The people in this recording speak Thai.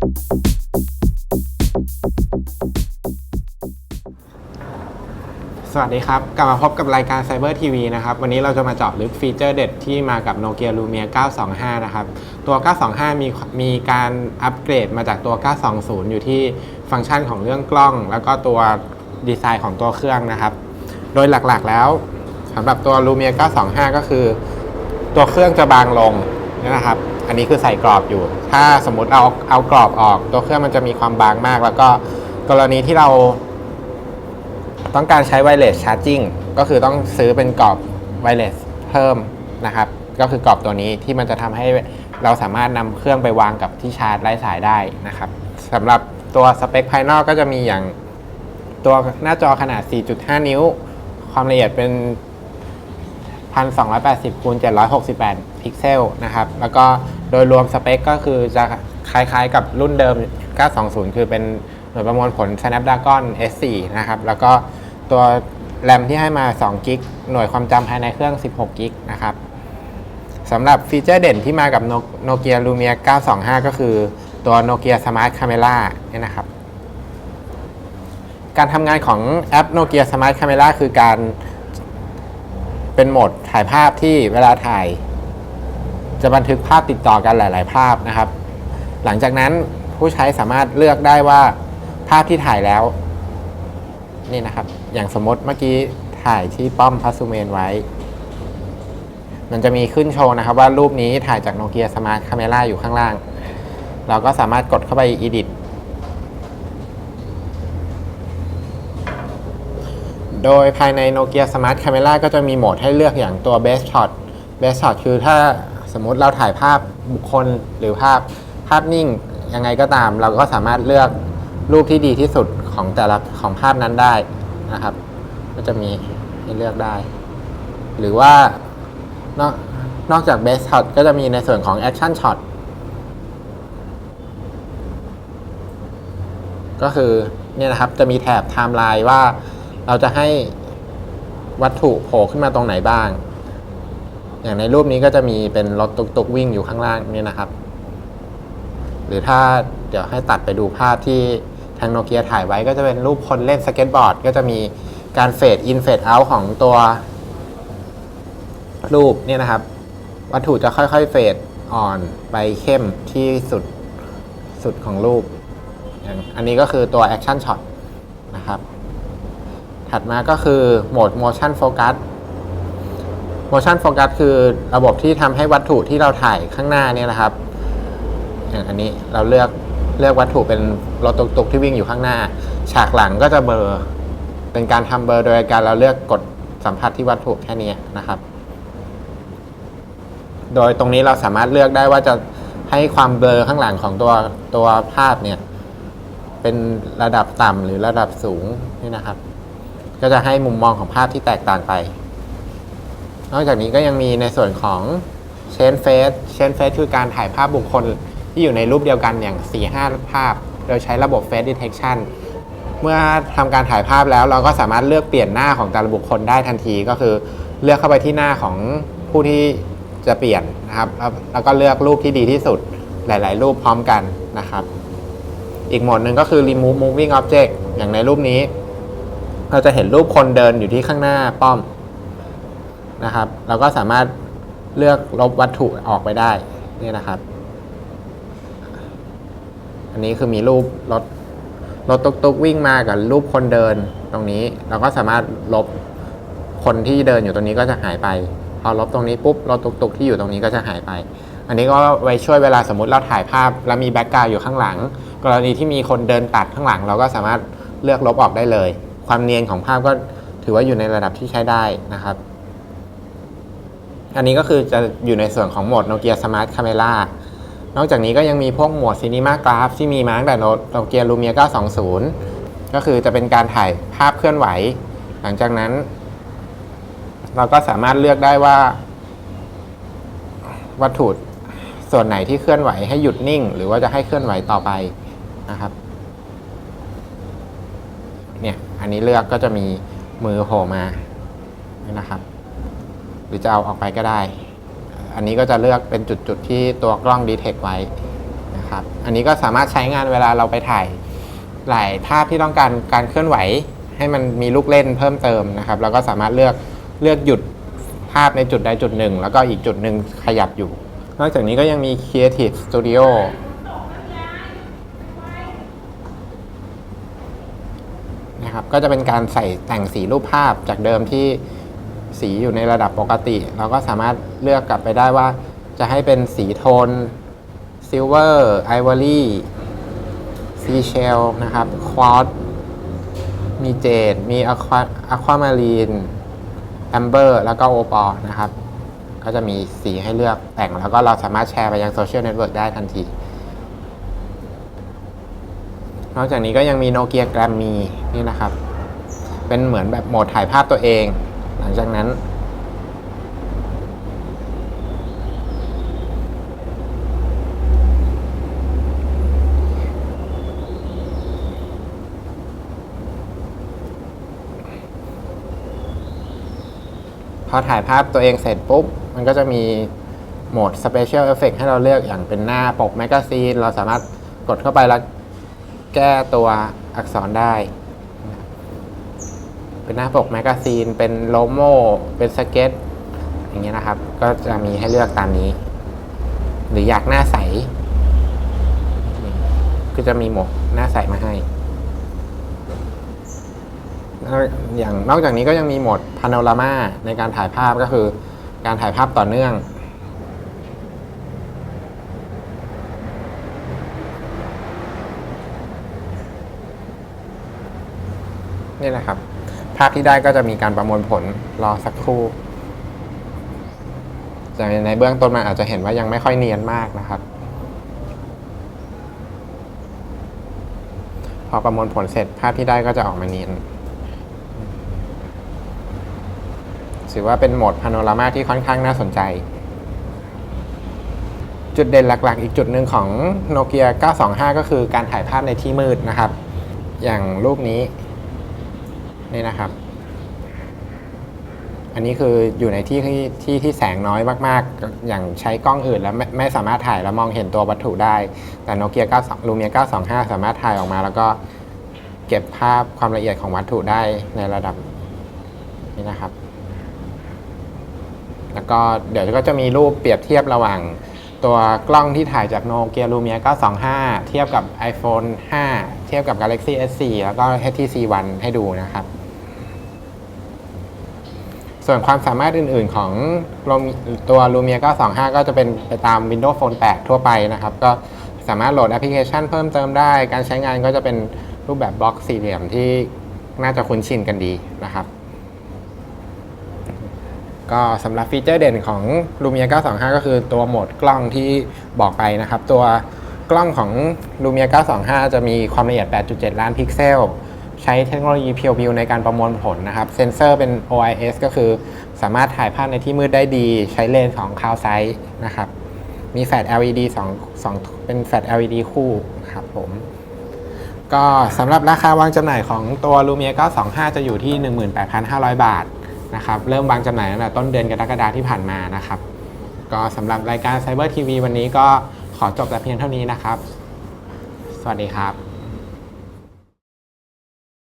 สวัสดีครับ กลับมาพบกับรายการ Cyber TV นะครับ วันนี้เราจะมาเจาะลึกฟีเจอร์เด็ดที่มากับ Nokia Lumia 925 นะครับ ตัว 925 มีมีการอัปเกรดมาจากตัว 920 อยู่ที่ฟังก์ชันของเรื่องกล้อง แล้วก็ตัวดีไซน์ของตัวเครื่องนะครับ โดยหลักๆแล้วสำหรับตัว Lumia 925 ก็คือ ตัวเครื่องจะบางลงนะครับ อันนี้คือใส่กรอบอยู่ ถ้าสมมติเอาเอากรอบออก ตัวเครื่องมันจะมีความบางมาก แล้วก็กรณีที่เรา ต้องการใช้ไวเลสชาร์จิ่งก็คือต้องซื้อเป็นกรอบไวเลสเพิ่มนะครับ ก็คือกรอบตัวนี้ที่มันจะทำให้เราสามารถนำเครื่องไปวางกับที่ชาร์จไร้สายได้นะครับสำหรับตัวสเปคภายนอกก็จะมีอย่างตัวหน้าจอขนาด 4.5 นิ้ว ความละเอียดเป็น 1280คูณ768 พิกเซลนะครับ แล้วก็โดยรวมสเปคก็คือจะคล้ายๆกับรุ่นเดิม 920 คือเป็นหน่วยประมวลผล Snapdragon S4 นะครับ แล้วก็ตัวแรมที่ให้มา2กิกหน่วยความจำภายในเครื่อง 16กิกนะครับสำหรับฟีเจอร์เด่นที่มากับ Nokia Lumia 925 ก็คือตัว Nokia Smart Camera เนี่ยนะครับ การทำงานของแอป Nokia Smart Camera คือการ เป็นโหมดถ่ายภาพที่เวลาถ่าย จะบันทึกภาพติดต่อกันหลาย ๆ ภาพนะครับ หลังจากนั้นผู้ใช้สามารถเลือกได้ว่าภาพที่ถ่ายแล้ว นี่นะครับ อย่างสมมติเมื่อกี้ถ่ายที่ป้อมพัสซูเมนไว้ มันจะมีขึ้นโชว์นะครับ ว่ารูปนี้ถ่ายจากโนเกียสมาร์ทคาเมล่าอยู่ข้างล่าง เราก็สามารถกดเข้าไป edit โดยภายใน Nokia Smart Camera ก็จะมีโหมดให้เลือกอย่างตัว Best Shot Best Shot คือถ้าสมมติเราถ่ายภาพบุคคลหรือภาพภาพนิ่งยังไงก็ตาม เราก็สามารถเลือกรูปที่ดีที่สุดของแต่ละของภาพนั้นได้นะครับ ก็จะมีให้เลือกได้ หรือว่านอกนอกจาก Best Shot ก็จะมีในส่วนของ Action Shot ก็คือเนี่ยนะครับจะมีแถบไทม์ไลน์ว่า เราจะให้วัตถุโผล่ขึ้นมาตรงไหนบ้าง อย่างในรูปนี้ก็จะมีเป็นรถตุกๆวิ่งอยู่ข้างล่างนี่นะครับ หรือถ้าเดี๋ยวให้ตัดไปดูภาพที่ทางโนเกียถ่ายไว้ก็จะเป็นรูปคนเล่นสเก็ตบอร์ด ก็จะมีการเฟดอินเฟดเอาท์ของตัวรูปเนี่ยนะครับ วัตถุจะค่อยๆเฟดอ่อนไปเข้มที่สุดสุดของรูปอย่างอันนี้ก็คือตัว Action Shot นะครับ ถัดมาก็คือโหมด motion focus motion focus คือระบบที่ทำให้วัตถุที่เราถ่ายข้างหน้าเนี่ยนะครับ อย่างอันนี้เราเลือกเลือกวัตถุเป็นรถตุกๆที่วิ่งอยู่ข้างหน้า ฉากหลังก็จะเบลอเป็นการทำเบลอโดยการเราเลือกกดสัมผัสที่วัตถุแค่นี้นะครับ โดยตรงนี้เราสามารถเลือกได้ว่าจะให้ความเบลอข้างหลังของตัวตัวภาพเนี่ย เป็นระดับต่ำหรือระดับสูงนี่นะครับ ก็จะให้มุมมองของภาพที่แตกต่างไป นอกจากนี้ก็ยังมีในส่วนของเชนเฟสเชนเฟสคือการถ่ายภาพบุคคลที่อยู่ในรูปเดียวกันอย่าง 4-5 ภาพ โดยใช้ระบบ Face Detection เมื่อทำการถ่ายภาพแล้วเราก็สามารถเลือกเปลี่ยนหน้าของแต่ละบุคคลได้ทันทีก็คือเลือกเข้าไปที่หน้าของผู้ที่จะเปลี่ยนนะครับ แล้วแล้วก็เลือกรูปที่ดีที่สุดหลาย ๆ รูปพร้อมกันนะครับ อีกโหมดหนึ่งก็คือ remove moving object อย่างในรูปนี้ เราจะเห็นรูปคนเดินอยู่ที่ข้างหน้าป้อมนะครับ เราก็สามารถเลือกลบวัตถุออกไปได้นี่นะครับ อันนี้คือมีรูปรถรถตุกๆวิ่งมากับรูปคนเดินตรงนี้ เราก็สามารถลบคนที่เดินอยู่ตรงนี้ก็จะหายไป พอลบตรงนี้ปุ๊บรถตุกๆที่อยู่ตรงนี้ก็จะหายไป อันนี้ก็ไว้ช่วยเวลาสมมติเราถ่ายภาพ แล้วมีแบ็กกราวด์อยู่ข้างหลัง กรณีที่มีคนเดินตัดข้างหลัง เราก็สามารถเลือกลบออกได้เลย ความเนียนของภาพก็ถือว่าอยู่ในระดับที่ใช้ได้นะครับ อันนี้ก็คือจะอยู่ในส่วนของโหมด Nokia Smart Camera นอกจากนี้ก็ยังมีพวกโหมด Cinema Graph ที่มีมาตั้งแต่ Nokia Lumia 920 ก็คือจะเป็นการถ่ายภาพเคลื่อนไหว หลังจากนั้น เราก็สามารถเลือกได้ว่า วัตถุส่วนไหนที่เคลื่อนไหวให้หยุดนิ่ง หรือว่าจะให้เคลื่อนไหวต่อไปนะครับ อันนี้เลือกก็จะมีมือโผล่มานี่นะครับ หรือจะเอาออกไปก็ได้ อันนี้ก็จะเลือกเป็นจุดๆที่ตัวกล้องดีเทคไว้นะครับ อันนี้ก็สามารถใช้งานเวลาเราไปถ่ายหลายภาพที่ต้องการการเคลื่อนไหว ให้มันมีลูกเล่นเพิ่มเติมนะครับแล้วก็สามารถเลือกเลือกหยุดภาพในจุดใดจุดหนึ่ง แล้วก็อีกจุดหนึ่งขยับอยู่ นอกจากนี้ก็ยังมี Creative Studio นะครับ ก็จะเป็นการใส่แต่งสีรูปภาพจากเดิมที่สีอยู่ในระดับปกติ เราก็สามารถเลือกกลับไปได้ว่า จะให้เป็นสีโทนซิลเวอร์ไอวอรี่ซีเชลนะครับควอตมีเจดมีอะควาอะความารีนแอมเบอร์แล้วก็โอปอนะครับ ก็จะมีสีให้เลือกแต่งแล้วก็เราสามารถแชร์ไปยังโซเชียลเน็ตเวิร์กได้ทันที นอกจากนี้ก็ยังมีโนเกียแกรมมีนี่นะครับ เป็นเหมือนแบบโหมดถ่ายภาพตัวเอง หลังจากนั้น พอถ่ายภาพตัวเองเสร็จปุ๊บ มันก็จะมีโหมด Special Effect ให้เราเลือกอย่างเป็นหน้าปกแมกกาซีน เราสามารถกดเข้าไปแล้ว แก้ตัวอักษรได้ เป็นหน้าปกแมกกาซีน เป็นโลโม เป็นสเก็ต อย่างเงี้ยนะครับ ก็จะมีให้เลือกตามนี้ หรืออยากหน้าใส ก็จะมีหมดหน้าใสมาให้ อย่างนอกจากนี้ก็ยังมีโหมดพาโนรามาในการถ่ายภาพก็คือ การถ่ายภาพต่อเนื่อง นี่นะครับ ภาพที่ได้ก็จะมีการประมวลผลรอสักครู่แต่ในเบื้องต้นมันอาจจะเห็นว่ายังไม่ค่อยเนียนมากนะครับ พอประมวลผลเสร็จภาพที่ได้ก็จะออกมาเนียนถือว่าเป็นโหมดพาโนรามาที่ค่อนข้างน่าสนใจ จุดเด่นหลักๆ อีกจุดหนึ่งของโนเกีย925 ก็คือการถ่ายภาพในที่มืดนะครับ อย่างรูปนี้ นี่นะครับ อันนี้คืออยู่ในที่ที่ที่ที่แสงน้อยมากๆ อย่างใช้กล้องอื่นแล้วไม่ไม่สามารถถ่ายแล้วมองเห็นตัววัตถุได้ แต่โนเกีย9 l u m i a 925 สามารถถ่ายออกมา แล้วก็เก็บภาพความละเอียดของวัตถุได้ในระดับนี้นะครับ แล้วก็เดี๋ยวก็จะมีรูปเปรียบเทียบระหว่างตัวกล้องที่ถ่ายจากโนเกีย Lumia 925 เทียบกับ iPhone 5 เทียบกับ Galaxy S4 แล้วก็ HTC One ให้ดูนะครับ ส่วนความสามารถอื่นๆของตัว Lumia 925 ก็จะเป็นไปตาม Windows Phone 8 ทั่วไปนะครับ ก็สามารถโหลดแอปพลิเคชันเพิ่มเติมได้ การใช้งานก็จะเป็นรูปแบบบล็อกสี่เหลี่ยมที่น่าจะคุ้นชินกันดีนะครับ ก็สำหรับฟีเจอร์เด่นของ Lumia 925 ก็คือตัวโหมดกล้องที่บอกไปนะครับ ตัวกล้องของ Lumia 925 จะมีความละเอียด 8.7 ล้านพิกเซล ใช้เทคโนโลยี PureView ในการประมวลผลนะครับ เซนเซอร์เป็น OIS ก็คือสามารถถ่ายภาพในที่มืดได้ดี ใช้เลนส์ของ Cloud Sight นะครับ มีแฟลช LED 2 2 เป็นแฟลช LED คู่ครับผม ก็สำหรับราคาวางจำหน่ายของตัว Lumia 925 จะอยู่ที่ 18,500 บาทนะครับ เริ่มวางจำหน่ายตั้งแต่ต้นเดือนกรกฎาคมที่ผ่านมานะครับ ก็สำหรับรายการ Cyber TV วันนี้ก็ขอจบแต่เพียงเท่านี้นะครับ สวัสดีครับ